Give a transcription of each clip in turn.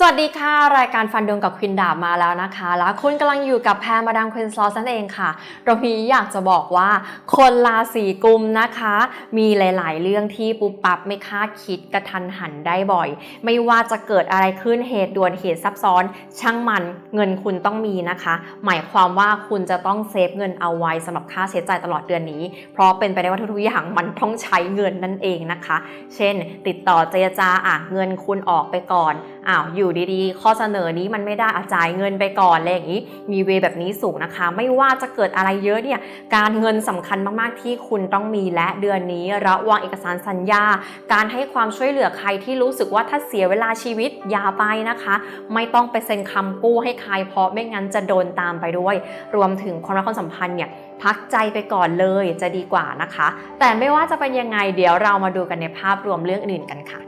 สวัสดีค่ะ รายการฟันดวงกับควินดาบมาแล้วนะคะ แล้วคุณกำลังอยู่กับแพรมาดามควินซอสนั่นเองค่ะตรงนี้อยากจะบอกว่า คนราศีกุมนะคะ มีหลาย ๆ เรื่องที่ปุบปับไม่คาดคิดกระทันหันได้บ่อย ไม่ว่าจะเกิดอะไรขึ้นเหตุด่วนเหตุซับซ้อน ช่างมันเงินคุณต้องมีนะคะ หมายความว่าคุณจะต้องเซฟเงินเอาไว้สำหรับค่าใช้จ่ายตลอดเดือนนี้ เพราะเป็นไปได้ว่าทุกๆอย่างมันต้องใช้เงินนั่นเองนะคะ เช่น ติดต่อเจรจาอะเงินคุณออกไปก่อนอ้าวอยู่ดีๆ ข้อเสนอนี้มันไม่ได้อาจ่ายเงินไปก่อนอะไรอย่างนี้ มีเวแบบนี้สูงนะคะ ไม่ว่าจะเกิดอะไรเยอะเนี่ยการเงินสำคัญมากๆที่คุณต้องมีและเดือนนี้ระวังเอกสารสัญญา การให้ความช่วยเหลือใครที่รู้สึกว่าถ้าเสียเวลาชีวิตอย่าไปนะคะ ไม่ต้องไปเซ็นคำกู้ให้ใครเพราะไม่งั้นจะโดนตามไปด้วย รวมถึงความรักความสัมพันธ์เนี่ยพักใจไปก่อนเลยจะดีกว่านะคะ แต่ไม่ว่าจะเป็นยังไงเดี๋ยวเรามาดูกันในภาพรวมเรื่องอื่นกันค่ะ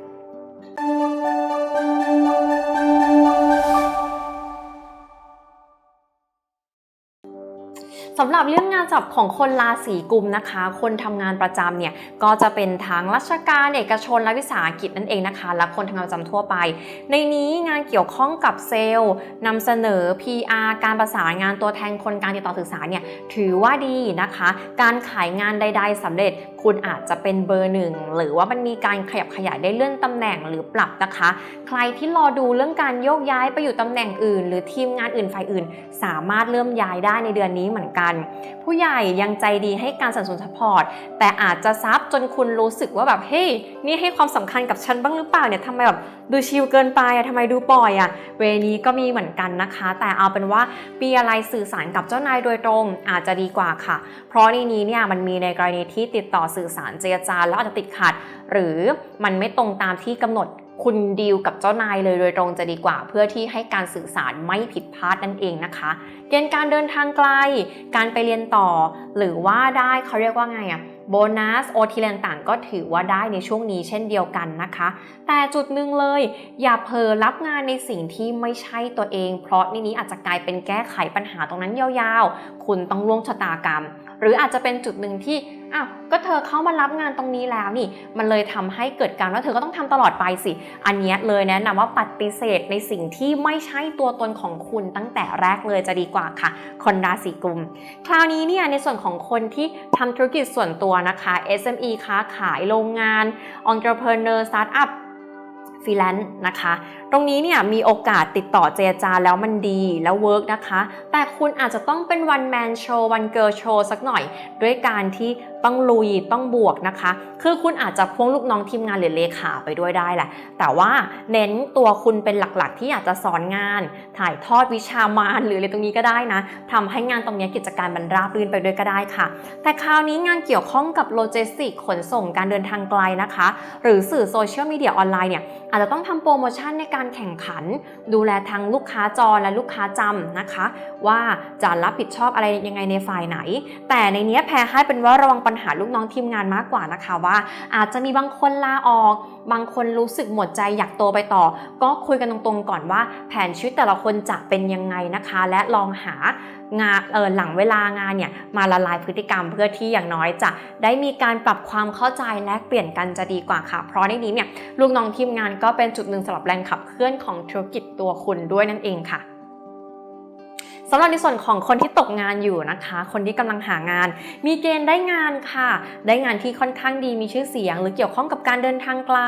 สำหรับเรื่องงานจับของคนราศีกุมนะคะ คนทำงานประจำเนี่ยก็จะเป็นทั้งราชการเอกชนและวิสาหกิจนั่นเองนะคะ และคนทำงานประจำทั่วไป ในนี้งานเกี่ยวข้องกับเซลล์นำเสนอ PR การประสานงานตัวแทนคนการติดต่อสื่อสารเนี่ยถือว่าดีนะคะ การขายงานใด ๆสำเร็จคุณอาจจะเป็นเบอร์หนึ่งหรือว่ามันมีการขยับขยายได้เลื่อนตำแหน่งหรือปรับนะคะ ใครที่รอดูเรื่องการโยกย้ายไปอยู่ตำแหน่งอื่น หรือทีมงานอื่นฝ่ายอื่น สามารถเริ่มย้ายได้ในเดือนนี้เหมือนกันผู้ใหญ่ยังใจดีให้การสนับสนุนสปอร์ตแต่อาจจะซับจนคุณรู้สึกว่าแบบเฮ้ยนี่ให้ความสำคัญกับฉันบ้างหรือเปล่าเนี่ยทำไมแบบดูชิลเกินไปอะทำไมดูปล่อยอะเวนี้ก็มีเหมือนกันนะคะ แต่เอาเป็นว่าปีอะไรสื่อสารกับเจ้านายโดยตรงอาจจะดีกว่าค่ะ เพราะในนี้เนี่ยมันมีในกรณีที่ติดต่อสื่อสารเจรจาแล้วอาจจะติดขัด หรือมันไม่ตรงตามที่กำหนด คุณดีลกับเจ้านายเลยโดยตรงจะดีกว่า เพื่อที่ให้การสื่อสารไม่ผิดพลาดนั่นเองนะคะ เกณฑ์การเดินทางไกล การไปเรียนต่อ หรือว่าได้เขาเรียกว่าไงอะโบนัสโอทีเรต่างๆก็ถือว่าได้ในช่วงนี้เช่นเดียวกันนะคะ แต่จุดหนึ่งเลย อย่าเพลรับงานในสิ่งที่ไม่ใช่ตัวเอง เพราะในนี้อาจจะกลายเป็นแก้ไขปัญหาตรงนั้นยาวๆ คุณต้องล่วงชะตากรรม หรืออาจจะเป็นจุดหนึ่งที่ อ้าวก็เธอเข้ามารับงานตรงนี้แล้วนี่ มันเลยทำให้เกิดการว่าเธอก็ต้องทำตลอดไปสิ อันนี้เลยแนะนำว่าปฏิเสธในสิ่งที่ไม่ใช่ตัวตนของคุณตั้งแต่แรกเลยจะดีกว่าค่ะ คนราศีกุม คราวนี้เนี่ยในส่วนของคนที่ทำธุรกิจส่วนตัวนะคะ SME ค้าขายโรงงาน entrepreneur startup ฟรีแลนซ์นะคะ ตรงนี้เนี่ยมีโอกาสติดต่อเจรจาแล้วมันดีแล้วเวิร์กนะคะ แต่คุณอาจจะต้องเป็น one man show one girl show สักหน่อย ด้วยการที่ต้องลุยต้องบวกนะคะ คือคุณอาจจะพ่วงลูกน้องทีมงานหรือเลขาไปด้วยได้แหละ แต่ว่าเน้นตัวคุณเป็นหลักๆ ที่อยากจะสอนงาน ถ่ายทอดวิชามารหรืออะไรตรงนี้ก็ได้นะทำให้งานตรงนี้กิจการมันราบรื่นไปด้วยก็ได้ค่ะ แต่คราวนี้งานเกี่ยวข้องกับโลจิสติกขนส่งการเดินทางไกลนะคะ หรือสื่อโซเชียลมีเดียออนไลน์เนี่ยอาจจะต้องทำโปรโมชั่นในการแข่งขัน ดูแลทั้งลูกค้าจรและลูกค้าจำนะคะ ว่าจะรับผิดชอบอะไรยังไงในฝ่ายไหน แต่ในเนี้ยแพรให้เป็นว่าระวังปัญหาลูกน้องทีมงานมากกว่านะคะว่า อาจจะมีบางคนลาออก บางคนรู้สึกหมดใจอยากโตไปต่อ ก็คุยกันตรงๆก่อนว่า แผนชีวิตแต่ละคนจะเป็นยังไงนะคะ และลองหา งานเออหลังเวลางานเนี่ยมาละลายพฤติกรรมเพื่อที่อย่างน้อยจะได้มีการปรับความเข้าใจและเปลี่ยนกันจะดีกว่าค่ะ เพราะในนี้เนี่ยลูกน้องทีมงานก็เป็นจุดหนึ่งสำหรับแรงขับเคลื่อนของธุรกิจตัวคุณด้วยนั่นเองค่ะ สำหรับในส่วนของคนที่ตกงานอยู่นะคะ คนที่กำลังหางาน มีเกณฑ์ได้งานค่ะ ได้งานที่ค่อนข้างดีมีชื่อเสียง หรือเกี่ยวข้องกับการเดินทางไกล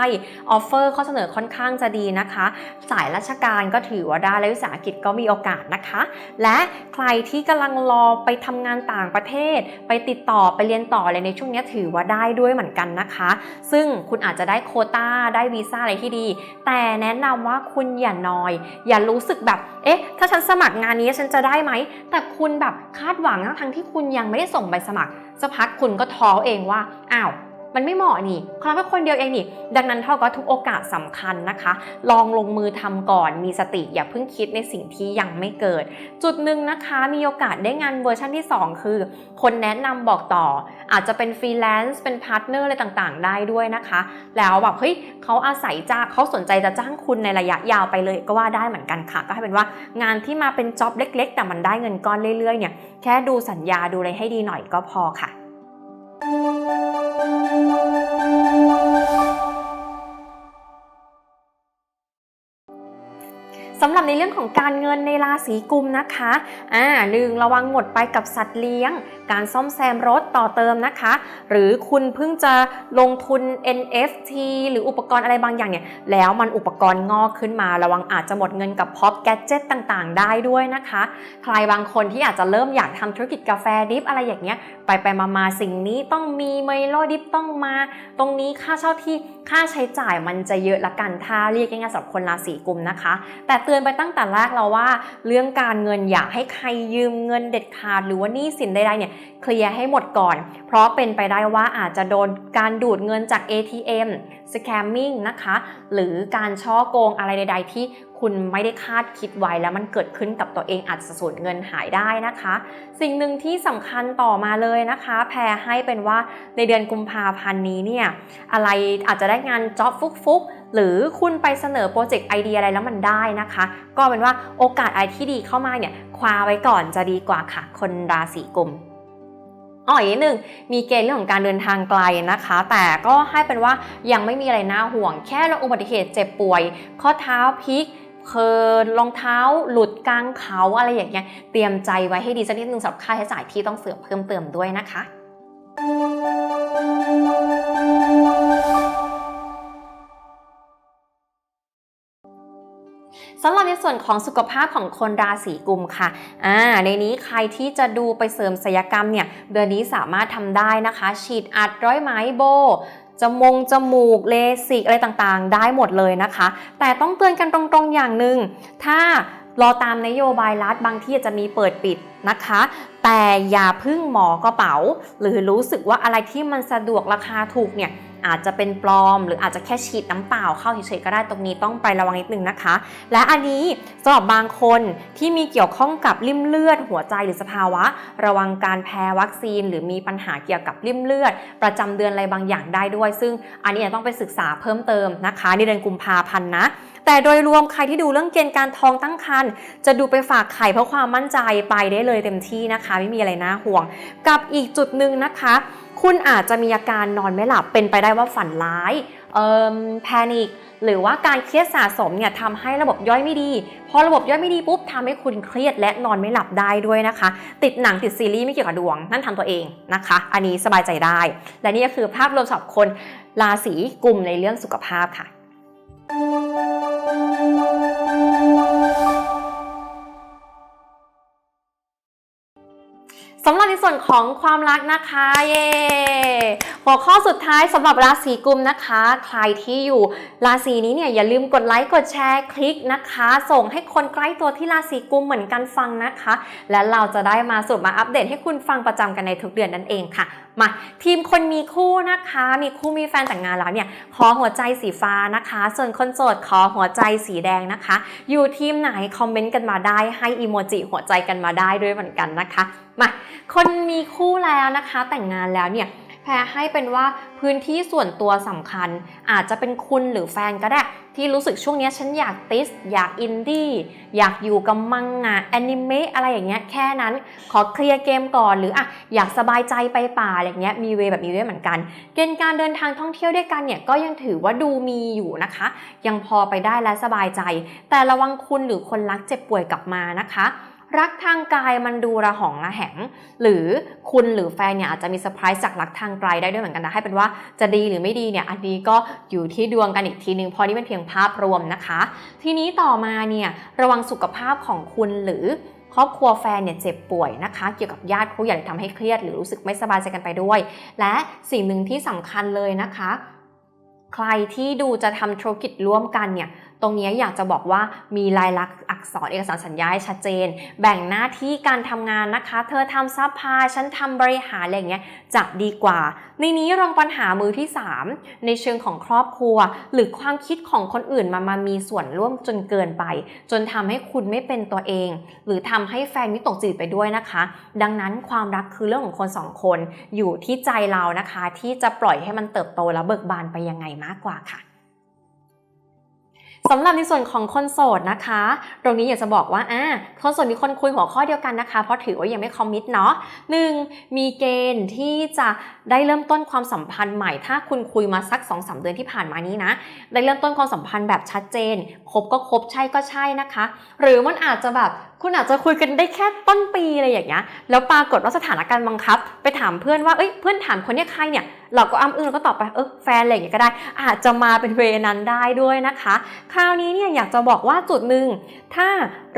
ออฟเฟอร์ข้อเสนอค่อนข้างจะดีนะคะ สายราชการก็ถือว่าได้และวิสาหกิจก็มีโอกาสนะคะ และใครที่กำลังรอไปทำงานต่างประเทศ ไปติดต่อไปเรียนต่ออะไรในช่วงนี้ถือว่าได้ด้วยเหมือนกันนะคะ ซึ่งคุณอาจจะได้โคตาได้วีซ่าอะไรที่ดี แต่แนะนำว่าคุณอย่านอย อย่ารู้สึกแบบเอ๊ะถ้าฉันสมัครงานนี้ฉันจะได้ไหม แต่คุณแบบคาดหวังทั้งที่คุณยังไม่ได้ส่งใบสมัครสักพักคุณก็ท้อเองว่าอ้าว มันไม่เหมาะนี่คราวแค่คนเดียวเองนี่ ดังนั้นเท่ากับทุกโอกาสสำคัญนะคะ ลองลงมือทำก่อนมีสติอย่าเพิ่งคิดในสิ่งที่ยังไม่เกิด จุดหนึ่งนะคะมีโอกาสได้งานเวอร์ชันที่ 2 คือ คนแนะนำบอกต่อ อาจจะเป็นฟรีแลนซ์เป็นพาร์ทเนอร์อะไรต่างๆ ได้ด้วยนะคะ แล้วแบบเฮ้ยเขาอาศัยจ้าเขาสนใจจะจ้างคุณในระยะยาวไปเลยก็ว่าได้เหมือนกันค่ะ ก็ให้เป็นว่างานที่มาเป็นจ็อบเล็ก ๆ แต่มันได้เงินก้อนเรื่อยๆเนี่ยแค่ดูสัญญาดูอะไรให้ดีหน่อยก็พอค่ะ สำหรับในเรื่องของการเงินในราศีกุมนะคะอ่าหนึ่งระวังหมดไปกับสัตว์เลี้ยงการซ่อมแซมรถต่อเติมนะคะ หรือคุณเพิ่งจะลงทุน NFT หรืออุปกรณ์อะไรบางอย่างเนี่ยแล้วมันอุปกรณ์งอกขึ้นมา ระวังอาจจะหมดเงินกับพ็อปแกจ g e t ต่างๆ ได้ด้วยนะคะ ใครบางคนที่อาจจะเริ่มอยากทำธุรกิจกาแฟดิฟอะไรอย่างเงี้ยไปไปมามาสิ่งนี้ต้องมีไมโลดิฟต้องมา ตรงนี้ค่าเช่าที่ค่าใช้จ่ายมันจะเยอะละกันถ้าเรียกง่ายๆสำหรับคนราศีกุมนะคะ แต่เตือนไปตั้งแต่แรกแล้วว่า เรื่องการเงินอย่าให้ใครยืมเงินเด็ดขาดหรือว่านี้สินใดๆเนี่ยเคลียร์ให้หมดก่อน เพราะเป็นไปได้ว่าอาจจะโดนการดูดเงินจาก ATM scamming นะคะ หรือการช่อโกงอะไรใด ๆ ที่คุณไม่ได้คาดคิดไว้แล้วมันเกิดขึ้นกับตัวเองอาจจะสูญเงินหายได้นะคะ สิ่งหนึ่งที่สำคัญต่อมาเลยนะคะ แพรให้เป็นว่าในเดือนกุมภาพันธ์นี้เนี่ยอะไรอาจจะได้งานจ็อบฟุกๆหรือคุณไปเสนอโปรเจกต์ไอเดียอะไรแล้วมันได้นะคะ ก็เป็นว่าโอกาสอะไรที่ดีเข้ามาเนี่ยคว้าไว้ก่อนจะดีกว่าค่ะ คนราศีกุม อ๋ออีกนิดหนึ่งมีเกณฑ์เรื่องของการเดินทางไกลนะคะ แต่ก็ให้เป็นว่ายังไม่มีอะไรน่าห่วง แค่เราอุบัติเหตุเจ็บป่วย ข้อเท้าพลิกเคินรองเท้าหลุดกลางเขาอะไรอย่างเงี้ยเตรียมใจไว้ให้ดีสักนิดนึงสำหรับค่าใช้จ่ายที่ต้องเสริมเพิ่มเติมด้วยนะคะ สำหรับในส่วนของสุขภาพของคนราศีกุมค่ะอ่าในนี้ใครที่จะดูไปเสริมศัลยกรรมเนี่ยเดือนนี้สามารถทำได้นะคะ ฉีดอัดร้อยไหมโบจมงจมูกเลสิกอะไรต่างๆ ได้หมดเลยนะคะ แต่ต้องเตือนกันตรงๆอย่างหนึ่งถ้ารอตามนโยบายรัฐบางที่อาจจะมีเปิดปิดนะคะ แต่อย่าพึ่งหมอกระเป๋า หรือรู้สึกว่าอะไรที่มันสะดวกราคาถูกเนี่ยอาจจะเป็นปลอม หรืออาจจะแค่ฉีดน้ำเปล่าเข้าเฉยๆก็ได้ตรงนี้ต้องไประวังนิดนึงนะคะ และอันนี้สำหรับบางคนที่มีเกี่ยวข้องกับริ่มเลือด หัวใจหรือสภาวะ ระวังการแพ้วัคซีน หรือมีปัญหาเกี่ยวกับริ่มเลือด ประจำเดือนอะไรบางอย่างได้ด้วย ซึ่งอันนี้ต้องไปศึกษาเพิ่มเติมนะคะในเดือนกุมภาพันธ์นะ แต่โดยรวมใครที่ดูเรื่องเกณฑ์การท้องตั้งครรภ์จะดูไปฝากไข่เพราะความมั่นใจไปได้เลยเต็มที่นะคะ ไม่มีอะไรน่าห่วง กับอีกจุดหนึ่งนะคะ คุณอาจจะมีอาการนอนไม่หลับเป็นไปได้ว่าฝันร้ายเอ่อแพนิคหรือว่าการเครียดสะสมเนี่ยทำให้ระบบย่อยไม่ดี พอระบบย่อยไม่ดีปุ๊บทำให้คุณเครียดและนอนไม่หลับได้ด้วยนะคะ ติดหนังติดซีรีส์ไม่เกี่ยวกับดวง นั่นทำตัวเองนะคะ อันนี้สบายใจได้ และนี่ก็คือภาพรวมสำหรับคนราศีกลุ่มในเรื่องสุขภาพค่ะ สำหรับในส่วนของความรักนะคะเย่หัวข้อสุดท้ายสำหรับราศีกุมนะคะ ใครที่อยู่ราศีนี้เนี่ยอย่าลืมกดไลค์กดแชร์คลิกนะคะ ส่งให้คนใกล้ตัวที่ราศีกุมเหมือนกันฟังนะคะ และเราจะได้มาสรุดมาอัปเดตให้คุณฟังประจำกันในทุกเดือนนั่นเองค่ะ มาทีมคนมีคู่นะคะ มีคู่มีแฟนแต่งงานแล้วเนี่ยขอหัวใจสีฟ้านะคะ ส่วนคนโสดขอหัวใจสีแดงนะคะ อยู่ทีมไหนคอมเมนต์กันมาได้ให้อีโมจิหัวใจกันมาได้ด้วยเหมือนกันนะคะ มาคนมีคู่แล้วนะคะ แต่งงานแล้วเนี่ยแพรให้เป็นว่าพื้นที่ส่วนตัวสำคัญ อาจจะเป็นคุณหรือแฟนก็ได้ ที่รู้สึกช่วงนี้ฉันอยากติส อยากอินดี้อยากอยู่กับมังงะแอนิเมะอะไรอย่างเงี้ยแค่นั้นขอเคลียร์เกมก่อนหรืออะอยากสบายใจไปป่าอะไรเงี้ยมีเวแบบนี้ด้วยเหมือนกัน เกณฑ์การเดินทางท่องเที่ยวด้วยกันเนี่ยก็ยังถือว่าดูมีอยู่นะคะ ยังพอไปได้และสบายใจ แต่ระวังคุณหรือคนรักเจ็บป่วยกลับมานะคะ รักทางกายมันดูระหองระแหง หรือคุณหรือแฟนเนี่ยอาจจะมีเซอร์ไพรส์จากรักทางไกลได้ด้วยเหมือนกันนะให้เป็นว่าจะดีหรือไม่ดีเนี่ยอันนี้ก็อยู่ที่ดวงกันอีกทีนึงเพราะนี่เป็นเพียงภาพรวมนะคะ ทีนี้ต่อมาเนี่ยระวังสุขภาพของคุณหรือครอบครัวแฟนเนี่ยเจ็บป่วยนะคะ เกี่ยวกับญาติผู้ใหญ่ทำให้เครียดหรือรู้สึกไม่สบายใจกันไปด้วย และสิ่งหนึ่งที่สำคัญเลยนะคะ ใครที่ดูจะทำธุรกิจร่วมกันเนี่ย ตรงนี้อยากจะบอกว่ามีลายลักษณ์อักษรเอกสารสัญญาให้ชัดเจน แบ่งหน้าที่การทำงานนะคะ เธอทำซัพพลายฉันทำบริหารอะไรอย่างเงี้ยจะดีกว่า ในนี้รองปัญหามือที่ 3 ในเชิงของครอบครัว หรือความคิดของคนอื่นมามามีส่วนร่วมจนเกินไป จนทำให้คุณไม่เป็นตัวเอง หรือทำให้แฟนวิตกจิตไปด้วยนะคะ ดังนั้นความรักคือเรื่องของคนสองคนอยู่ที่ใจเรานะคะ ที่จะปล่อยให้มันเติบโตและเบิกบานไปยังไงมากกว่าค่ะ สำหรับในส่วนของคนโสดนะคะ ตรงนี้อยากจะบอกว่าอ่าคนโสดมีคนคุยหัวข้อเดียวกันนะคะ เพราะถือว่ายังไม่คอมมิตเนาะหนึ่งมีเกณฑ์ที่จะได้เริ่มต้นความสัมพันธ์ใหม่ ถ้าคุณคุยมาสัก2อสเดือนที่ผ่านมานี้นะ ได้เริ่มต้นความสัมพันธ์แบบชัดเจน คบก็คบใช่ก็ใช่นะคะ หรือมันอาจจะแบบ คุณอาจจะคุยกันได้แค่ต้นปีอะไรอย่างเงี้ย แล้วปรากฏว่าสถานการณ์บังคับ ไปถามเพื่อนว่าเอ้ยเพื่อนถามคนเนี้ยใครเนี่ย เราก็อ้ำอึ้งแล้วก็ตอบไปเออแฟนอะไรอย่างเงี้ยก็ได้ อาจจะมาเป็นเวนั้นได้ด้วยนะคะ คราวนี้เนี่ยอยากจะบอกว่าจุดหนึ่งถ้า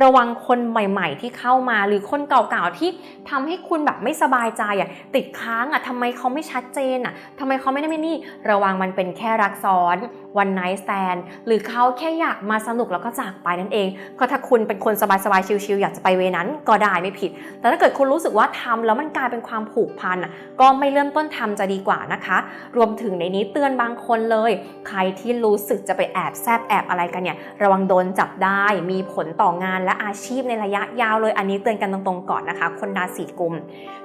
ระวังคนใหม่ๆ ที่เข้ามาหรือคนเก่าๆที่ทำให้คุณแบบไม่สบายใจอะติดค้างอะทำไมเขาไม่ชัดเจนอะทำไมเขาไม่ได้ไม่นี่ ระวังมันเป็นแค่รักซ้อนวันไนท์แตนหรือเขาแค่อยากมาสนุกแล้วก็จากไปนั่นเองก็ถ้าคุณเป็นคนสบายๆชิลๆอยากจะไปเวนั้นก็ได้ไม่ผิด แต่ถ้าเกิดคุณรู้สึกว่าทำแล้วมันกลายเป็นความผูกพันอะก็ไม่เริ่มต้นทำจะดีกว่านะคะ รวมถึงในนี้เตือนบางคนเลย ใครที่รู้สึกจะไปแอบแซบแอบอะไรกันเนี่ยระวังโดนจับได้ มีผลต่องานและอาชีพในระยะยาวเลย อันนี้เตือนกันตรงๆก่อนนะคะ คนราศีกุม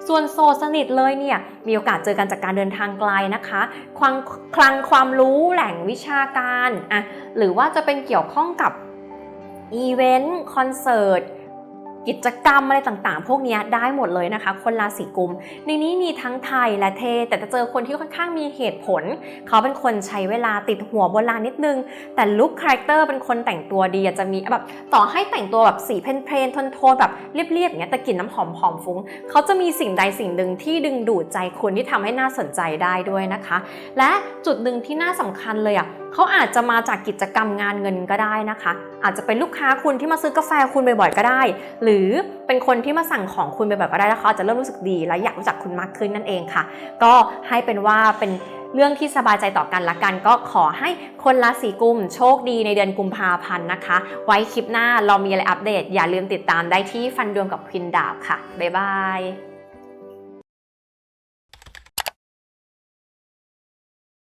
ส่วนโสดสนิทเลยเนี่ยมีโอกาสเจอกันจากการเดินทางไกลนะคะคลังคลังความรู้แหล่งวิชาการอะหรือว่าจะเป็นเกี่ยวข้องกับอีเวนต์คอนเสิร์ต กิจกรรมอะไรต่างๆ พวกนี้ได้หมดเลยนะคะ คนราศีกุม ในนี้มีทั้งไทยและเท แต่จะเจอคนที่ค่อนข้างมีเหตุผล เขาเป็นคนใช้เวลาติดหัวโบราณนิดนึง แต่ลุคคาแรคเตอร์เป็นคนแต่งตัวดีอาจจะมีแบบต่อให้แต่งตัวแบบสีเพลนๆโทนๆแบบเรียบๆอย่างเงี้ยแต่กลิ่นน้ำหอมหอมฟุ้ง เขาจะมีสิ่งใดสิ่งหนึ่งที่ดึงดูดใจคุณที่ทำให้น่าสนใจได้ด้วยนะคะ และจุดหนึ่งที่น่าสำคัญเลยอะ เขาอาจจะมาจากกิจกรรมงานเงินก็ได้นะคะ อาจจะเป็นลูกค้าคุณที่มาซื้อกาแฟคุณบ่อยๆก็ได้ หรือเป็นคนที่มาสั่งของคุณบ่อยๆก็ได้แล้วเขาอาจจะเริ่มรู้สึกดี และอยากรู้จักคุณมากขึ้นนั่นเองค่ะ ก็ให้เป็นว่าเป็นเรื่องที่สบายใจต่อกันละกัน ก็ขอให้คนราศีกุมโชคดีในเดือนกุมภาพันธ์นะคะ ไว้คลิปหน้าเรามีอะไรอัปเดต อย่าลืมติดตามได้ที่ฟันดวงกับพินดาบค่ะบ๊ายบาย